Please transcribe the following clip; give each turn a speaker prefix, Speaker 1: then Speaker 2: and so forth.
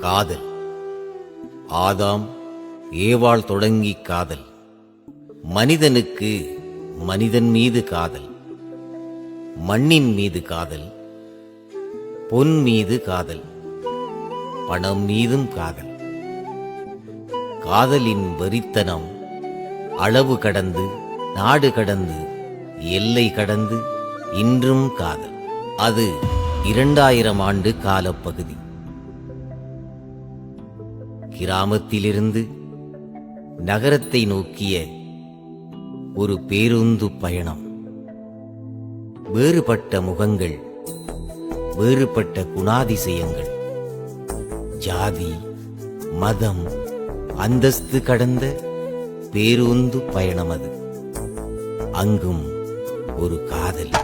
Speaker 1: காதல். ஆதாம் ஏவாள் தொடங்கி காதல். மனிதனுக்கு மனிதன் மீது காதல். மண்ணின் மீது காதல். பொன் மீது காதல். பணம் மீதும் காதல். காதலின் வெறித்தனம் அளவு கடந்து நாடு கடந்து எல்லை கடந்து இன்றும் காதல். அது இரண்டாயிரம் ஆண்டு காலப்பகுதி. கிராமத்திலிருந்து நகரத்தை நோக்கிய ஒரு பேருந்து பயணம். வேறுபட்ட முகங்கள் வேறுபட்ட குணாதிசயங்கள் ஜாதி மதம் அந்தஸ்து கடந்த பேருந்து பயணம் அது. அங்கும் ஒரு காதல்.